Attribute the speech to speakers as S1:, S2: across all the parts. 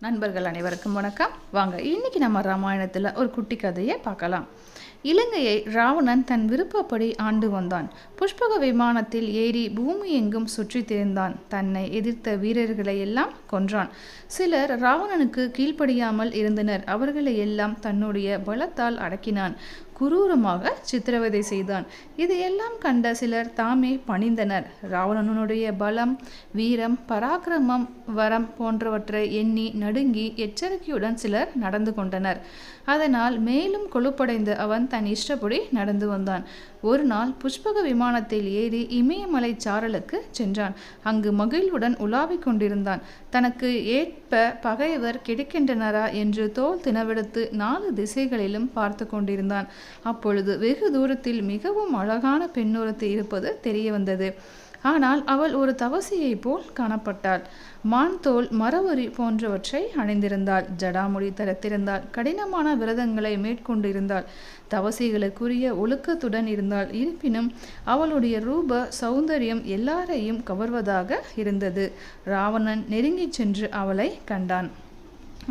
S1: நண்பர்கள் அனைவருக்கும் வணக்கம். வாங்க இன்னைக்கு நம்ம ராமாயணத்தில் ஒரு குட்டி கதையை பார்க்கலாம். இலங்கையை ராவணன் தன் விருப்பப்படி ஆண்டு வந்தான். புஷ்பக விமானத்தில் ஏறி பூமி எங்கும் சுற்றித் திரிந்தான். தன்னை எதிர்த்த வீரர்களை எல்லாம் கொன்றான். சிலர் ராவணனுக்கு கீழ்ப்படியாமல் இருந்தனர். அவர்களை எல்லாம் தன்னுடைய பலத்தால் அடக்கினான். குரூரமாக சித்திரவதை செய்தான். இதையெல்லாம் கண்ட சிலர் தாமே பணிந்தனர். ராவணனுடைய பலம் வீரம் பராக்கிரமம் வரம் போன்றவற்றை எண்ணி நடுங்கி எச்சரிக்கையுடன் சிலர் நடந்து கொண்டனர். அதனால் மேலும் கொழுப்படைந்து அவன் தன் இஷ்டப்படி நடந்து வந்தான். ஒரு நாள் புஷ்பக விமானத்தில் ஏறி இமயமலை சாரலுக்கு சென்றான். அங்கு மகிழ்வுடன் உலாவிக் கொண்டிருந்தான். தனக்கு ஏற்ப பகைவர் கிடைக்கின்றனரா என்று தோல் தினவெடுத்து நாலு திசைகளிலும் பார்த்து கொண்டிருந்தான். அப்பொழுது வெகு தூரத்தில் மிகவும் அழகான பெண்ணொருத்தி இருப்பது தெரிய வந்தது ஆனால் அவள் ஒரு தவசியைப் போல் காணப்பட்டாள். மான் தோல் மரவரி போன்றவற்றை அணிந்திருந்தாள். ஜடாமுடி தரத்திருந்தாள். கடினமான விரதங்களை மேற்கொண்டிருந்தாள். தவசிகளுக்குரிய ஒழுக்கத்துடன் இருந்தாள். இருப்பினும் அவளுடைய ரூப சௌந்தரியம் எல்லாரையும் கவர்வதாக இருந்தது. ராவணன் நெருங்கிச் சென்று அவளை கண்டான்.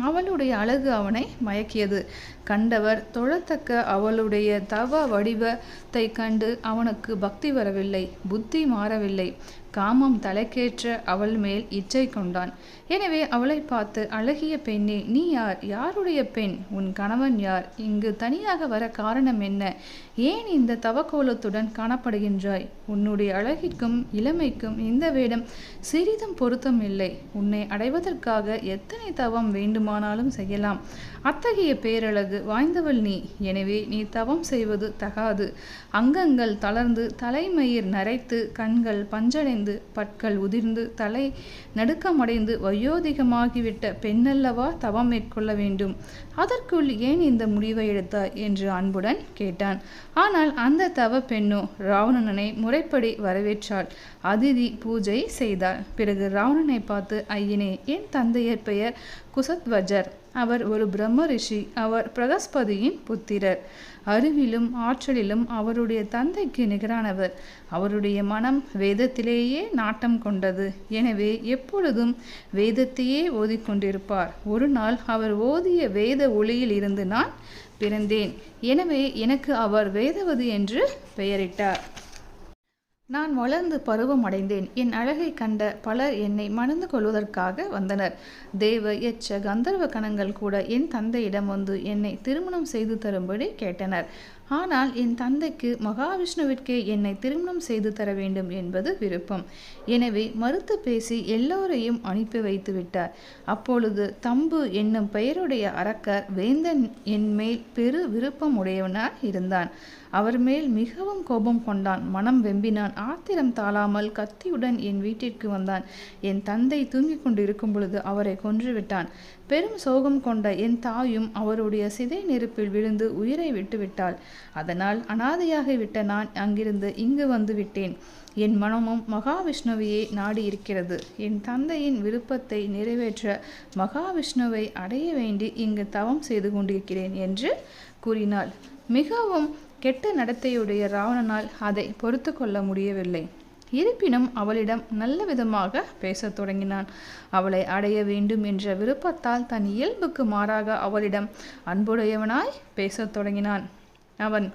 S1: அவளுடைய அழகு அவனை மயக்கியது. கண்டவர் தொழத்தக்க அவளுடைய தவ வடிவத்தை கண்டு அவனுக்கு பக்தி வரவில்லை புத்தி மாறவில்லை. காமம் தலைக்கேற்ற அவள் மேல் இச்சை கொண்டான். எனவே அவளை பார்த்து அழகிய பெண்ணே நீ யார்? யாருடைய பெண்? உன் கணவன் யார்? இங்கு தனியாக வர காரணம் என்ன? ஏன் இந்த தவக்கோலத்துடன் காணப்படுகின்றாய்? உன்னுடைய அழகிற்கும் இளமைக்கும் இந்த வேடம்? சிறிதும் பொருத்தம் இல்லை. உன்னை அடைவதற்காக எத்தனை தவம் வேண்டுமானாலும் செய்யலாம். அத்தகைய பேரழகு வாய்ந்தவள் நீ. எனவே நீ தவம் செய்வது தகாது. அங்கங்கள் தளர்ந்து தலைமயிர் நரைத்து கண்கள் பஞ்சடை பஞ்சடைந்து பற்கள் உதிர்ந்து தலை நடுக்கமடைந்து வயோதிகமாகிவிட்ட பெண்ணல்லவா தவம் மேற்கொள்ள வேண்டும். அதற்குள் ஏன் இந்த முடிவை எடுத்தாய்? என்று அன்புடன் கேட்டான். ஆனால் அந்த தவ பெண்ணோ ராவணனை முறைப்படி வரவேற்றாள். அதிதி பூஜை செய்தாள். பிறகு ராவணனை பார்த்து ஐயனே என் தந்தையர் பெயர் குசத்வஜர். அவர் ஒரு பிரம்ம ரிஷி அவர் பிரகஸ்பதியின் புத்திரர். அறிவிலும் ஆற்றலிலும் அவருடைய தந்தைக்கு நிகரானவர். அவருடைய மனம் வேதத்திலேயே நாட்டம் கொண்டது. எனவே எப்பொழுதும் வேதத்தையே ஓதிக்கொண்டிருப்பார். ஒரு நாள் அவர் ஓதிய வேத ஒளியில் இருந்து நான் பிறந்தேன். எனவே எனக்கு அவர் வேதவதி என்று பெயரிட்டார். நான் வளர்ந்து பருவம் அடைந்தேன். என் அழகை கண்ட பலர் என்னை மணந்து கொள்வதற்காக வந்தனர். தேவ எச்ச கந்தர்வ கணங்கள் கூட என் தந்தையிடம் வந்து என்னை திருமணம் செய்து தரும்படி கேட்டனர். ஆனால் என் தந்தைக்கு மகாவிஷ்ணுவிற்கே என்னை திருமணம் செய்து தர வேண்டும் என்பது விருப்பம். எனவே மறுத்து பேசி எல்லோரையும் அனுப்பி வைத்து விட்டார். அப்பொழுது தம்பு என்னும் பெயருடைய அரக்கர் வேந்தன் என் மேல் பெரு விருப்பம் உடையவனாய் இருந்தான். அவர் மேல் மிகவும் கோபம் கொண்டான். மனம் வெம்பினான். ஆத்திரம் தாளாமல் கத்தியுடன் என் வீட்டிற்கு வந்தான். என் தந்தை தூங்கிக் கொண்டிருக்கும் பொழுது அவரை கொன்றுவிட்டான் பெரும் சோகம் கொண்ட என் தாயும் அவருடைய சிதை நெருப்பில் விழுந்து உயிரை விட்டுவிட்டாள். அதனால் அனாதையாகி விட்ட நான் அங்கிருந்து இங்கு வந்து விட்டேன். என் மனமும் மகாவிஷ்ணுவையே நாடி இருக்கிறது என் தந்தையின் விருப்பத்தை நிறைவேற்ற மகாவிஷ்ணுவை அடைய வேண்டி இங்கு தவம் செய்து கொண்டிருக்கிறேன் என்று கூறினாள். மிகவும் கெட்ட நடத்தையுடைய ராவணனால் அதை பொறுத்து கொள்ள முடியவில்லை. இருப்பினும் அவளிடம் நல்ல விதமாக பேசத் தொடங்கினான். அவளை அடைய வேண்டும் என்ற விருப்பத்தால் தன் இயல்புக்கு மாறாக அவளிடம் அன்புடையவனாய் பேசத் தொடங்கினான். அவன்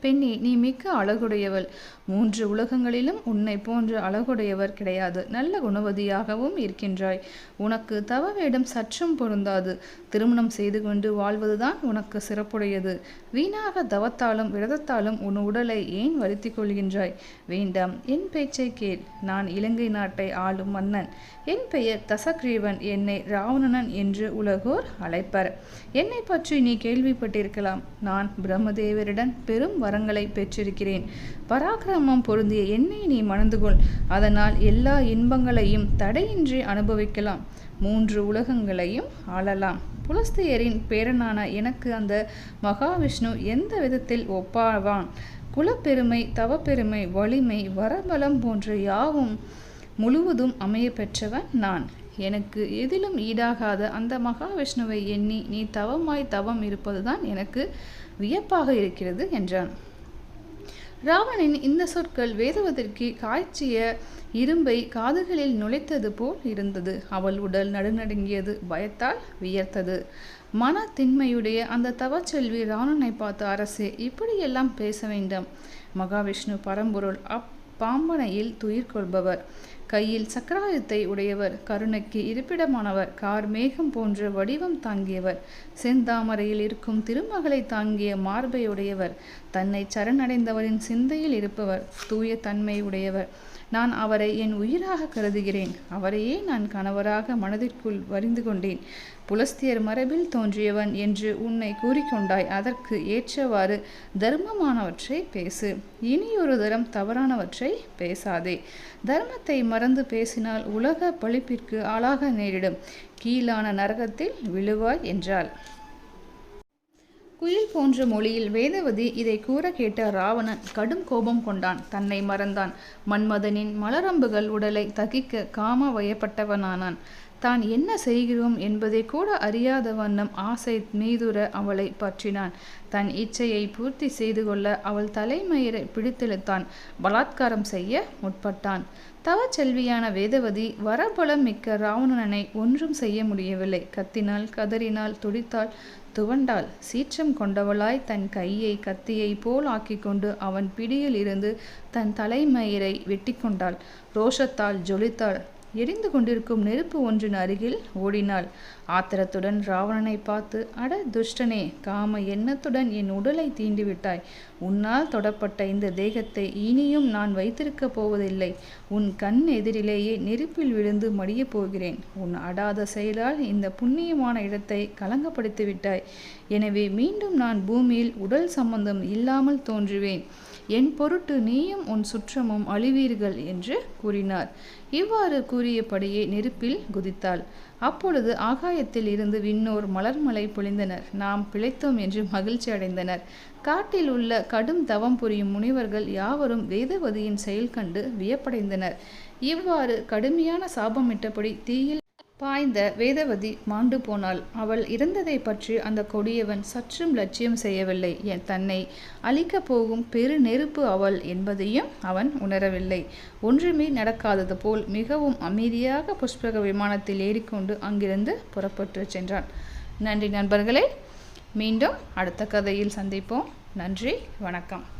S1: பெண்ணே நீ மிக்க அழகுடையவள். மூன்று உலகங்களிலும் உன்னை போன்ற அழகுடையவர் கிடையாது. நல்ல குணவதியாகவும் இருக்கின்றாய். உனக்கு தவ வேடம் சற்றும் பொருந்தாது. திருமணம் செய்து கொண்டு வாழ்வதுதான் உனக்கு சிறப்புடையது. வீணாக தவத்தாலும் விரதத்தாலும் உன் உடலை ஏன் வருத்தி கொள்கின்றாய்? வேண்டாம் என் பேச்சை கேள். நான் இலங்கை நாட்டை ஆளும் மன்னன். என் பெயர் தசக்ரீவன் என்னை ராவணனன் என்று உலகோர் அழைப்பர். என்னை பற்றி நீ கேள்விப்பட்டிருக்கலாம். நான் பிரம்மதேவரிடம் பெரும் வரங்களை பெற்றிருக்கிறேன். பராக்கிரமம் பொருந்திய என்னை நீ மணந்து கொள் அதனால் எல்லா இன்பங்களையும் தடையின்றி அனுபவிக்கலாம். மூன்று உலகங்களையும் ஆளலாம். புலஸ்தியரின் பேரனான எனக்கு அந்த மகாவிஷ்ணு எந்த விதத்தில் ஒப்பாவான்? குலப்பெருமை தவப்பெருமை வலிமை வரபலம் போன்ற யாவும் முழுவதும் அமைய பெற்றவன் நான். எனக்கு எதிலும் ஈடாகாத அந்த மகாவிஷ்ணுவை எண்ணி நீ தவமாய் தவம் இருப்பதுதான் எனக்கு வியப்பாக இருக்கிறது என்றான். ராவணின் இந்த சொற்கள் வேதவதற்கு காய்ச்சிய இரும்பை காதுகளில் நுழைத்தது போல் இருந்தது. அவள் உடல் நடுநடுங்கியது பயத்தால் வியர்த்தது. மன திண்மையுடைய அந்த தவச்செல்வி ராவணனை பார்த்து அரசே இப்படியெல்லாம் பேச வேண்டாம். மகாவிஷ்ணு பரம்பொருள் அப்பாம்பனையில் துயிர் கொள்பவர். கையில் சக்கராயத்தை உடையவர் கருணைக்கு இருப்பிடமானவர் கார் மேகம் போன்ற வடிவம் தாங்கியவர் செந்தாமரையில் இருக்கும் திருமகளை தாங்கிய மார்பையுடையவர் தன்னை சரணடைந்தவரின் சிந்தையில் இருப்பவர் தூய தன்மை உடையவர். நான் அவரை என் உயிராக கருதுகிறேன். அவரையே நான் கணவராக மனதிற்குள் வரிந்து கொண்டேன். புலஸ்தியர் மரபில் தோன்றியவன் என்று உன்னை கூறிக்கொண்டாய். அதற்கு ஏற்றவாறு தர்மமானவற்றை பேசு. இனியொரு தரம் தவறானவற்றை பேசாதே. தர்மத்தை மறந்து பேசினால் உலக பழிப்பிற்கு ஆளாக நேரிடும். கீழான நரகத்தில் விழுவாய் என்றாள். குயில் போன்ற மொழியில் வேதவதி இதை கூற கேட்ட ராவணன் கடும் கோபம் கொண்டான். தன்னை மறந்தான். மன்மதனின் மலரம்புகள் உடலை தகிக்க காம வயப்பட்டவனானான். தான் என்ன செய்கிறோம் என்பதை கூட அறியாத வண்ணம் ஆசை மீதுர அவளை பற்றினான். தன் இச்சையை பூர்த்தி செய்து கொள்ள அவள் தலைமயிரை பிடித்தெழுத்தான். பலாத்காரம் செய்ய முற்பட்டான். தவச்செல்வியான வேதவதி வரபலம் மிக்க ராவணனை ஒன்றும் செய்ய முடியவில்லை. கத்தினால் கதறினால் துடித்தால் துவண்டாள். சீற்றம் கொண்டவளாய் தன் கையை கத்தியை போல் ஆக்கிக்கொண்டு அவன் பிடியில் இருந்து தன் தலைமயிரை வெட்டி கொண்டாள் ரோஷத்தால் ஜொலித்தாள். எரிந்து கொண்டிருக்கும் நெருப்பு ஒன்றின் அருகில் ஓடினாள். ஆத்திரத்துடன் ராவணனை பார்த்து அட துஷ்டனே காம எண்ணத்துடன் என் உடலை தீண்டிவிட்டாய். உன்னால் தொடப்பட்ட இந்த தேகத்தை இனியும் நான் வைத்திருக்கப் போவதில்லை. உன் கண் எதிரிலேயே நெருப்பில் விழுந்து மடியப் போகிறேன். உன் அடாத செயலால் இந்த புண்ணியமான இடத்தை கலங்கப்படுத்திவிட்டாய். எனவே மீண்டும் நான் பூமியில் உடல் சம்பந்தம் இல்லாமல் தோன்றுவேன். என் பொருட்டு நீயும் உன் சுற்றமும் அழிவீர்கள் என்று கூறினார். இவ்வாறு கூறியபடியே நெருப்பில் குதித்தாள். அப்பொழுது ஆகாயத்தில் இருந்து விண்ணோர் மலர்மலை பொழிந்தனர். நாம் பிழைத்தோம் என்று மகிழ்ச்சி அடைந்தனர். காட்டில் உள்ள கடும் தவம் புரியும் முனிவர்கள் யாவரும் வேதவதியின் செயல் கண்டு வியப்படைந்தனர். இவ்வாறு கடுமையான சாபமிட்டபடி தீயில் பாய்ந்த வேதவதி மாண்டு போனாள். அவள் இறந்ததை பற்றி அந்த கொடியவன் சற்றும் லட்சியம் செய்யவில்லை. என் தன்னை அழிக்கப் போகும் பெரு நெருப்பு அவள் என்பதையும் அவன் உணரவில்லை. ஒன்றுமே நடக்காதது போல் மிகவும் அமைதியாக புஷ்பக விமானத்தில் ஏறிக்கொண்டு அங்கிருந்து புறப்பட்டு சென்றான். நன்றி நண்பர்களே. மீண்டும் அடுத்த கதையில் சந்திப்போம். நன்றி. வணக்கம்.